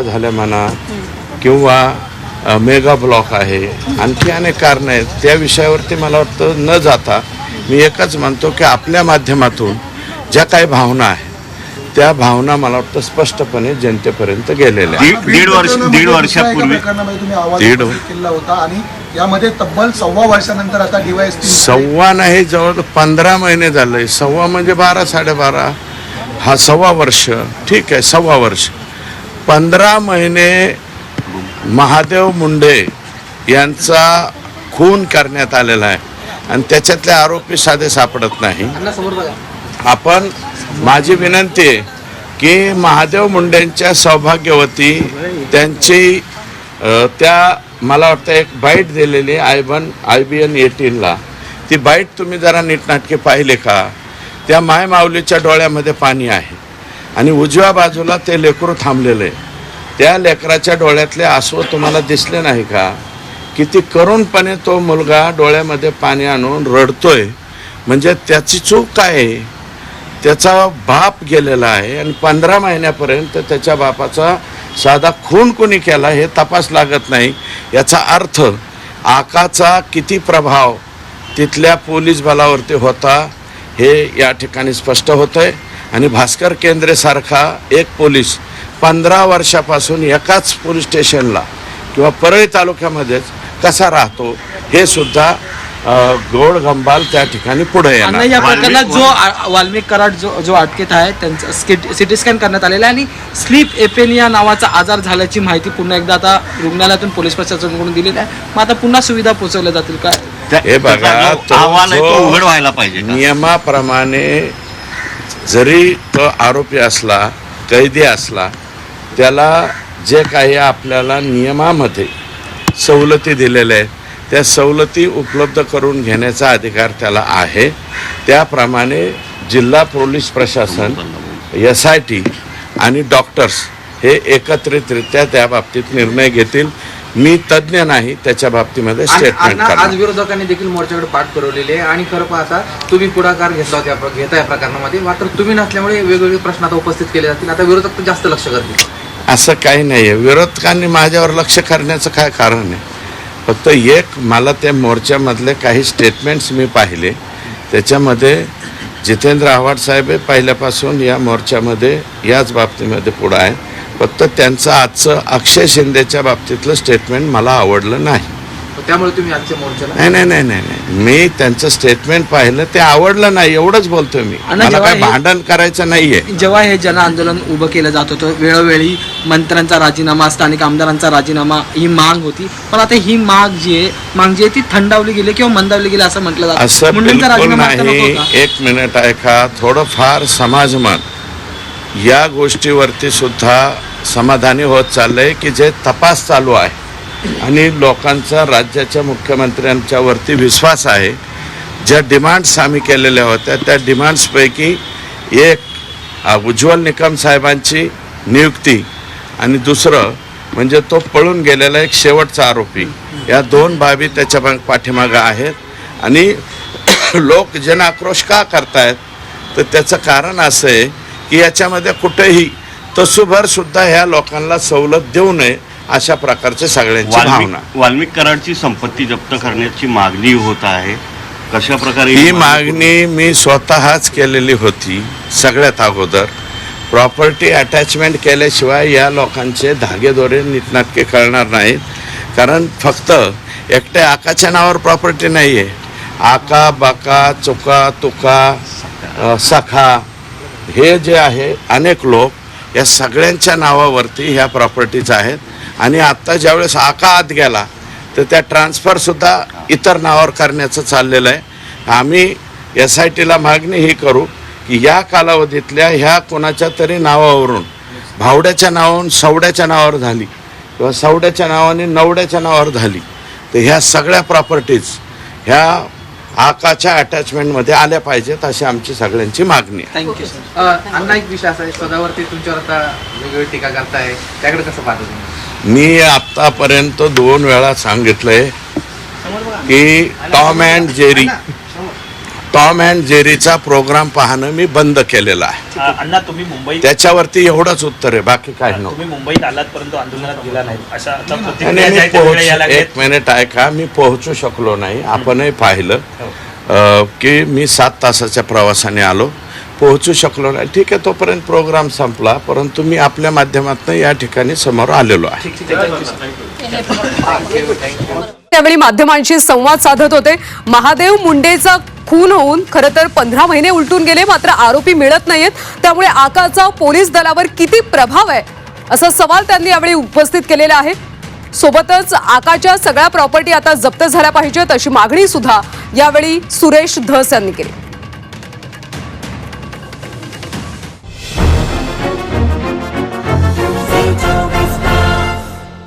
झाल्या म्हणा किंवा मेगा ब्लॉक आहे. आणखी अनेक कारण आहेत. त्या विषयावरती मला वाटतं न जाता मी एकच म्हणतो की आपल्या माध्यमातून ज्या काही भावना आहेत त्या भावना मला वाटतं स्पष्टपणे जनतेपर्यंत गेलेल्या आहेत. दीड दीड वर्ष दीड वर्षापूर्वी आवाज दीड- केला होता आणि यामध्ये तब्बल सव्वा वर्षानंतर आता सव्वा नाही जवळ पंधरा महिने झाले. सव्वा म्हणजे बारा साडेबारा. हा सव्वा वर्ष. ठीक आहे सव्वा वर्ष. पंधरा महिने महादेव मुंडे यांचा खून करण्यात आलेला आहे. आणि त्याच्यातले आरोपी साधे सापडत नाही. आपण माझी विनंती आहे की महादेव मुंडेंच्या सौभाग्यवती त्यांची त्या मला वाटतं एक बाईट दिलेली I one I B N एटीनला. ती बाईट तुम्ही जरा नीटनाटके पाहिले का? त्या माय माऊलीच्या डोळ्यामध्ये पाणी आहे. आणि उजव्या बाजूला ते लेकरू थांबलेलं. आहे त्या लेकराच्या डोळ्यातले आसव तुम्हाला दिसले नाही का? किती करूनपणे तो मुलगा डोळ्यामध्ये पाणी आणून रडतोय. म्हणजे त्याची चूक काय आहे? त्याचा बाप गेलेला आहे आणि पंधरा महिन्यापर्यंत त्याच्या बापाचा साधा खून कोणी केला हे तपास लागत नाही. याचा अर्थ आकाचा किती प्रभाव तिथल्या पोलीस बलावरती होता हे या ठिकाणी स्पष्ट होतं आहे आणि भास्कर केंद्रेसारखा एक पोलीस पंधरा वर्षापासून एकाच पोलीस स्टेशनला किंवा परळी तालुक्यामध्येच कसा राहतो हे सुद्धा गोड गंबाल त्या ठिकाणी पुढे आणि येणार. या प्रकरणात जो वाल्मिक कराड जो जो अटकेत आहे त्यांचं सिटी स्कॅन करण्यात आलेला आहे आणि स्लीप एपेनिया नावाचा आजार झाल्याची माहिती पुन्हा एकदा आता रुग्णालयातून पोलीस प्रशासनाकडून दिलेली आहे. मग आता पुन्हा सुविधा पोहोचवल्या जातील काय? हे बघा, उघड व्हायला पाहिजे? नियमाप्रमाणे जरी तो आरोपी असला कैदी असला त्याला जे काही आपल्याला नियमामध्ये सवलती दिलेल्या आहेत त्या सवलती उपलब्ध करून घेण्याचा अधिकार त्याला आहे. त्याप्रमाणे जिल्हा पोलीस प्रशासन एस आय टी आणि डॉक्टर्स हे एकत्रितरित्या त्या बाबतीत निर्णय घेतील. मी तज्ज्ञ नाही त्याच्या बाबतीमध्ये स्टेटमेंट आज विरोधकांनी देखील मोर्चाकडे पाठ करवलेले आहे. आणि खरं पाहता तुम्ही पुढाकार घेतला होता घेता या प्रकरणामध्ये. मात्र तुम्ही नसल्यामुळे वेगवेगळे प्रश्न आता उपस्थित केले जातील. आता विरोधक तर जास्त लक्ष करतील. असं काही नाही आहे विरोधकांनी माझ्यावर लक्ष करण्याचं काय कारण आहे? फक्त एक मला त्या मोर्चामधले काही स्टेटमेंट्स मी पाहिले. त्याच्यामध्ये जितेंद्र आव्हाड साहेब हे पहिल्यापासून या मोर्चामध्ये याच बाबतीमध्ये पुढं आहे फक्त त्यांचं आजचं अक्षय शिंदेच्या बाबतीतलं स्टेटमेंट मला आवडलं नाही. त्यामुळे तुम्ही आजच्या मोर्चाला नाही? नाही नाही नाही नाही मी त्यांचं स्टेटमेंट पाहिलं ते आवडलं नाही एवढंच बोलतोय मी. मला जेव्हा काय हे- भांडण करायचं नाहीये. जेव्हा हे जन आंदोलन उभं केलं जात होतं वेळोवेळी मंत्र्यांचा राजीनामा स्थानिक आमदारांचा राजीनामा ही माग होती. पण आता ही माग जी आहे माग जी आहे ती थंडावली गेली किंवा मंदावली गेली असं म्हटलं असं जातं मुंडेंचा बिलकुल राजीनामा आता नको नाही होता. एक मिनिट ऐका. थोडंफार समाजमन या गोष्टीवरती सुद्धा समाधानी होत चाललंय की जे तपास चालू आहे आणि लोकांचा राज्याच्या मुख्यमंत्र्यांच्या वरती विश्वास आहे ज्या डिमांड्स आम्ही केलेल्या होत्या त्या डिमांड्सपैकी एक उज्ज्वल निकम साहेबांची नियुक्ती आणि दुसरं म्हणजे तो पळून गेलेला एक शेवटचा आरोपी. या दोन बाबी त्याच्या पाठीमागं आहेत आणि लोक जन आक्रोश का करतायत? तर त्याचं कारण असं आहे की याच्यामध्ये कुठेही तसूभर सुद्धा ह्या लोकांना सवलत देऊ नये अशा प्रकारचे सगळ्यांची भावना. वाल्मिक कराडची संपत्ती जप्त करण्याची मागणी होत आहे. कशा प्रकारे ही मागणी मी स्वतःच केलेली होती सगळ्यात अगोदर. प्रॉपर्टी अटॅचमेंट केल्याशिवाय या लोकांचे धागेदोरे नीटनाटके कळणार नाहीत. कारण फक्त एकट्या आकाच्या नावावर प्रॉपर्टी नाही आहे आका बाका चुका तुका सखा हे जे आहे अनेक लोक या सगळ्यांच्या नावावरती ह्या प्रॉपर्टीज आहेत. आणि आत्ता ज्यावेळेस आका आत गेला तर त्या ट्रान्सफरसुद्धा इतर नावावर करण्याचं चाललेलं आहे. आम्ही एस आय टीला मागणी ही करू की या कालावधीतल्या ह्या कोणाच्या तरी नावावरून भावड्याच्या नावावरून सवड्याच्या नावावर झाली किंवा सवड्याच्या नावाने नवड्याच्या नावावर झाली तर ह्या सगळ्या प्रॉपर्टीज ह्या आकाच्या अटॅचमेंटमध्ये आल्या पाहिजेत अशी आमची सगळ्यांची मागणी आहे. थँक्यू सर अ, अण्णा एक विषय असा आहे स्वतःवरती तुमच्यावर आता वेगवेगळी टीका करताय. त्याकडे कसं पाहता तुम्ही? मी आत्तापर्यंत दोन वेळा सांगितलंय की Tom and Jerry Tom and जेरीचा programme पाहणं मी बंद केलेलं आहे. अ, अण्णा तुम्ही मुंबईत त्याच्यावरती एवढंच उत्तर आहे बाकी काय नको. तुम्ही मुंबईत आलात परंतु आंदोलनात गेला नाही अशा. एक मिनिट ऐका मी पोहोचू शकलो नाही आपणही पाहिलं. की मी सात तासाच्या प्रवासाने आलो. पोहोचू शकलो नाही. ठीक आहे तोपर्यंत प्रोग्राम संपला परंतु मी आपल्या माध्यमातून या ठिकाणी समोर आलेलो आहे. त्यावेळी माध्यमांशी संवाद साधत होते. महादेव मुंडेचा खून होऊन खरं तर पंधरा महिने उलटून गेले मात्र आरोपी मिळत नाहीयेत. त्यामुळे आकाचा पोलीस दलावर किती प्रभाव आहे? असा सवाल त्यांनी यावेळी उपस्थित केलेला आहे. सोबतच आकाच्या सगळ्या प्रॉपर्टी आता जप्त झाल्या पाहिजेत अशी मागणी सुद्धा यावेळी सुरेश धस यांनी केली.